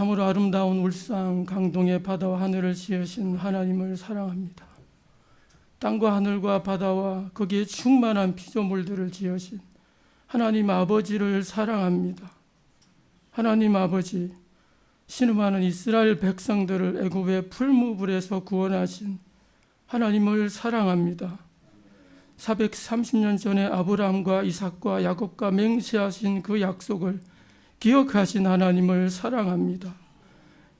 참으로 아름다운 울산 강동의 바다와 하늘을 지으신 하나님을 사랑합니다. 땅과 하늘과 바다와 거기에 충만한 피조물들을 지으신 하나님 아버지를 사랑합니다. 하나님 아버지 신음하는 이스라엘 백성들을 애굽의 풀무불에서 구원하신 하나님을 사랑합니다. 430년 전에 아브라함과 이삭과 야곱과 맹세하신 그 약속을 기억하신 하나님을 사랑합니다.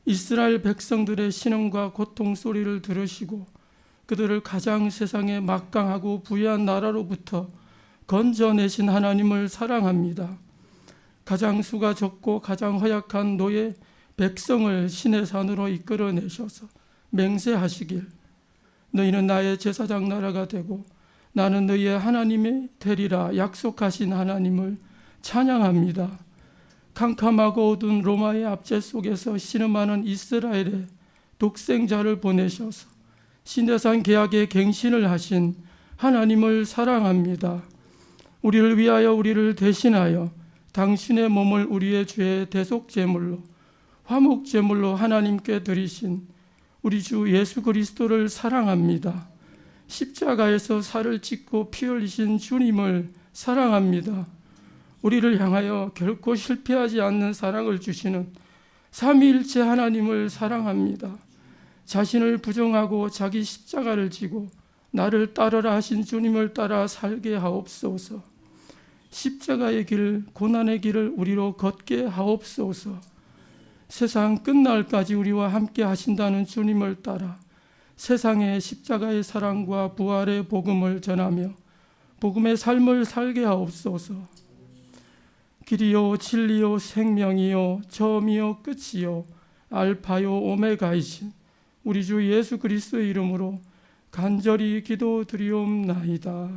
이스라엘 백성들의 신음과 고통 소리를 들으시고 그들을 가장 세상에 막강하고 부유한 나라로부터 건져내신 하나님을 사랑합니다. 가장 수가 적고 가장 허약한 노예 백성을 신의 산으로 이끌어내셔서 맹세하시길 너희는 나의 제사장 나라가 되고 나는 너희의 하나님이 되리라 약속하신 하나님을 찬양합니다. 캄캄하고 어두운 로마의 압제 속에서 신음하는 이스라엘의 독생자를 보내셔서 신대산 계약의 갱신을 하신 하나님을 사랑합니다. 우리를 위하여 우리를 대신하여 당신의 몸을 우리의 죄의 대속 제물로 화목 제물로 하나님께 드리신 우리 주 예수 그리스도를 사랑합니다. 십자가에서 살을 찢고 피 흘리신 주님을 사랑합니다. 우리를 향하여 결코 실패하지 않는 사랑을 주시는 삼위일체 하나님을 사랑합니다. 자신을 부정하고 자기 십자가를 지고 나를 따르라 하신 주님을 따라 살게 하옵소서. 십자가의 길, 고난의 길을 우리로 걷게 하옵소서. 세상 끝날까지 우리와 함께 하신다는 주님을 따라 세상에 십자가의 사랑과 부활의 복음을 전하며 복음의 삶을 살게 하옵소서. 길이요 진리요 생명이요 처음이요 끝이요 알파요 오메가이신 우리 주 예수 그리스도의 이름으로 간절히 기도드리옵나이다.